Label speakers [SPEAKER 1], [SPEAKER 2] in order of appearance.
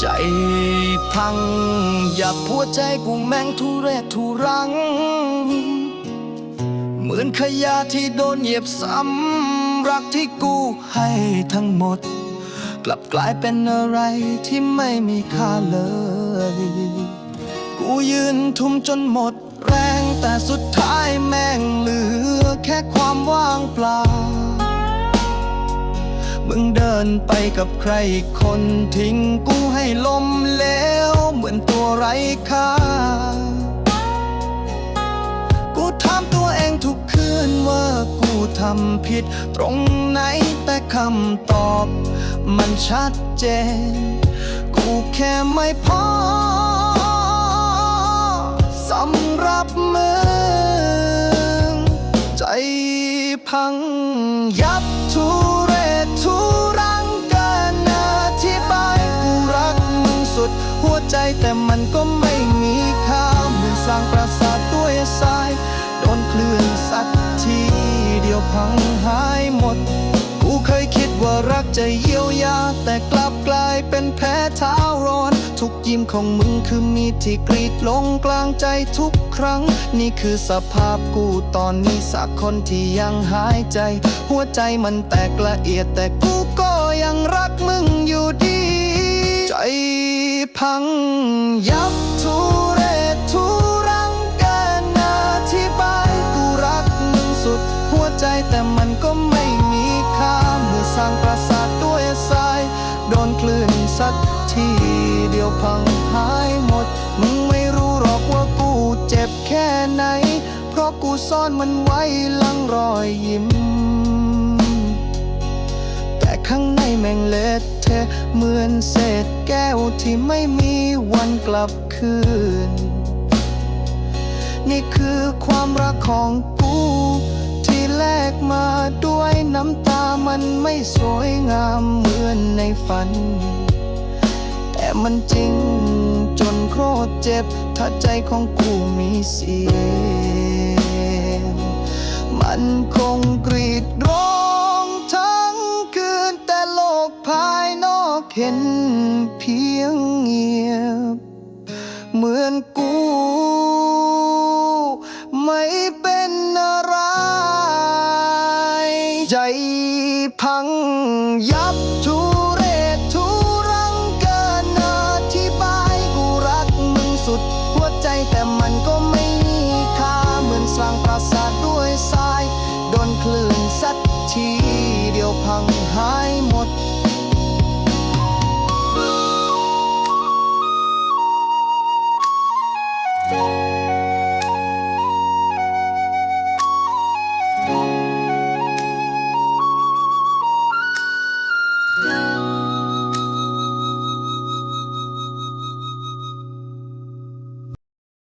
[SPEAKER 1] ใจพัง อย่าพัวใจกูแม่งทุเรศทุรัง เหมือนขยะที่โดนเหยียบซ้ำ รักที่กูให้ทั้งหมด กลับกลายเป็นอะไรที่ไม่มีค่าเลย กูยืนทุ่มจนหมดแรงแต่สุดท้ายแม่งเหลือแค่ความว่างเปล่ามึงเดินไปกับใครอีกคนทิ้งกู ลมเหลวเหมือนตัวไร้ค่า กูถามตัวเองทุกคืนว่ากูทำผิดตรงไหนแต่คำตอบ มันชัดเจน กูแค่ไม่พอสำหรับมึง ใจพังยับทุเร หัวใจแต่มันก็ไม่มีค่าเหมือนสร้างปราสาทด้วยทราย โดนคลื่นซัดทีเดียวพังหายหมด กูเคยคิดว่ารักจะเยียวยา แต่กลับกลายเป็นแผลเท้าร้อน ทุกยิ้มของมึงคือมีดที่กรีดลงกลางใจทุกครั้ง นี่คือสภาพกูตอนนี้สักคนที่ยังหายใจ หัวใจมันแตกละเอียดแต่กูก็ยังรักมึงอยู่ดี ใจ พังยับทุเรศทุรังเกินอธิบายกูรักมึงสุด หัวใจแต่มันก็ไม่มีค่าเมื่อสร้างปราสาทด้วยทราย โดนคลื่นซัดทีเดียวพังหายหมด มึงไม่รู้หรอกว่ากูเจ็บแค่ไหน เพราะกูซ่อนมันไว้ลังรอยยิ้ม ข้างในแม่งเละเทะเหมือนเศษแก้วที่ไม่มีวันกลับคืน นี่คือความรักของกู ที่แลกมาด้วยน้ำตามันไม่สวยงามเหมือนในฝัน แต่มันจริงจนโคตรเจ็บ ถ้าใจของกูมีเสียง มันคงกรีดร้อง เห็นเพียงเงียบ เหมือนกู ไม่เป็นอะไร ใจพังยับทุเรศทุรังเกินอธิบายกูรักมึงสุด หัวใจแต่มันก็ไม่มีค่า เหมือนสร้างปราสาทด้วยทราย โดนคลื่นซัดทีเดียวพังหายหมด